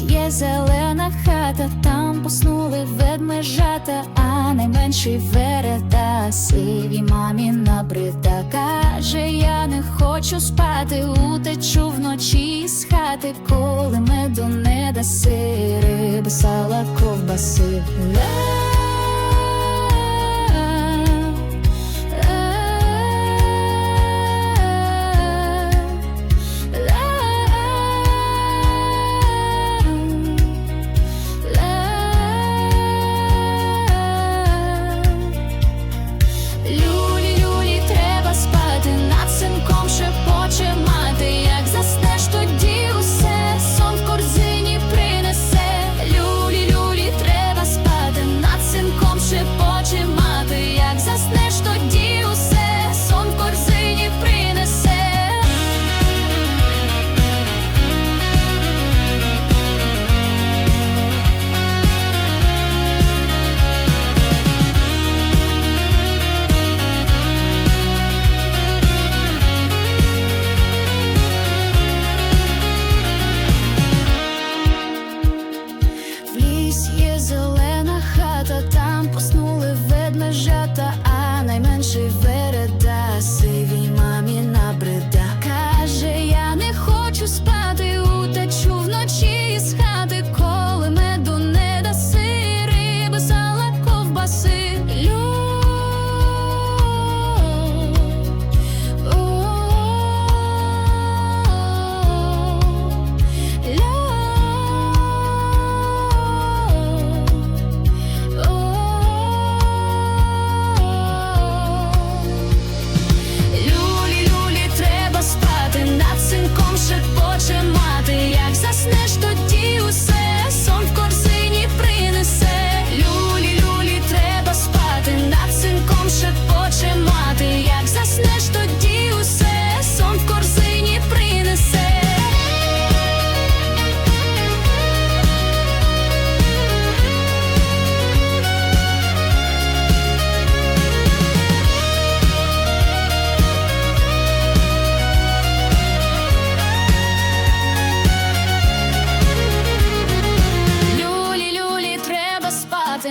Десь є зелена хата, там поснули ведмежата, а найменший верета сиві мамі набрита Каже, я не хочу спати, утечу вночі з хати, коли меду не даси, риби сала ковбаси.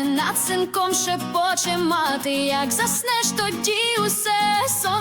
Над синком шепоче мати, як заснеш тоді усе сон.